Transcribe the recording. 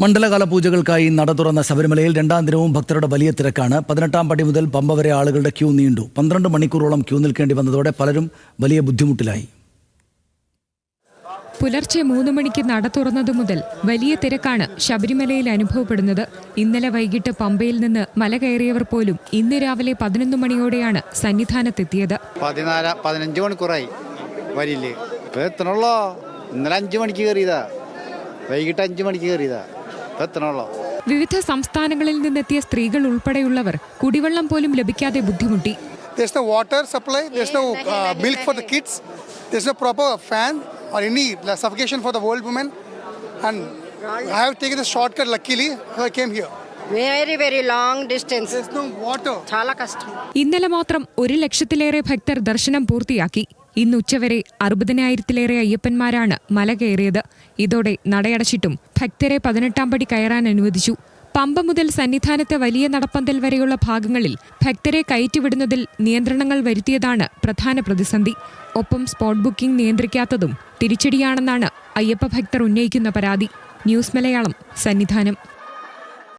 മണ്ഡലകാല പൂജകൾക്കായി നട തുറന്ന ശബരിമലയിൽ രണ്ടാം ദിനവും ഭക്തരുടെ വലിയ തിരക്കാണ്. പതിനെട്ടാം പടി മുതൽ പമ്പ വരെ ആളുകളുടെ ക്യൂ നീണ്ടു. പന്ത്രണ്ട് മണിക്കൂറോളം ക്യൂ നിൽക്കേണ്ടി വന്നതോടെ പലരും വലിയ ബുദ്ധിമുട്ടിലായി. പുലർച്ചെ മൂന്ന് മണിക്ക് നട തുറന്നതു മുതൽ വലിയ തിരക്കാണ് ശബരിമലയിൽ അനുഭവപ്പെടുന്നത്. ഇന്നലെ വൈകിട്ട് പമ്പയിൽ നിന്ന് മല കയറിയവർ പോലും ഇന്ന് രാവിലെ പതിനൊന്ന് മണിയോടെയാണ് സന്നിധാനത്തെത്തിയത്. പതിനാല് പതിനഞ്ച് മണിക്കൂറായി വരിയിൽ. ഇപ്പൊ എത്തണുള്ളോ? ഇന്നലെ അഞ്ചു മണിക്ക് കയറിയതാ. വൈകിട്ട് അഞ്ചു മണിക്ക് കയറിയതാ. എത്തണുള്ളൂ വിവിധ സംസ്ഥാനങ്ങളിൽ നിന്നെത്തിയ സ്ത്രീകൾ ഉൾപ്പെടെയുള്ളവർ കുടിവെള്ളം പോലും ലഭിക്കാതെ ബുദ്ധിമുട്ടി There's no water supply, there's no uh, milk for the kids, there's no proper fan or any suffocation for the old women. And I have taken the shortcut luckily, so I came here. Very very long distance ഇന്നലെ മാത്രം ഒരു ലക്ഷത്തിലേറെ ഭക്തർ ദർശനം പൂർത്തിയാക്കി ഇന്ന് ഉച്ചവരെ അറുപതിനായിരത്തിലേറെ അയ്യപ്പന്മാരാണ് മല കയറിയത്. ഇതോടെ നടയടച്ചിട്ടും ഭക്തരെ പതിനെട്ടാം പടി കയറാൻ അനുവദിച്ചു. പമ്പ മുതൽ സന്നിധാനത്തെ വലിയ നടപ്പന്തൽ വരെയുള്ള ഭാഗങ്ങളിൽ ഭക്തരെ കയറ്റിവിടുന്നതിൽ നിയന്ത്രണങ്ങൾ വരുത്തിയതാണ് പ്രധാന പ്രതിസന്ധി. ഒപ്പം സ്പോട്ട് ബുക്കിംഗ് നിയന്ത്രിക്കാത്തതും തിരിച്ചടിയാണെന്നാണ് അയ്യപ്പ ഭക്തർ ഉന്നയിക്കുന്ന പരാതി. ന്യൂസ് മലയാളം സന്നിധാനം.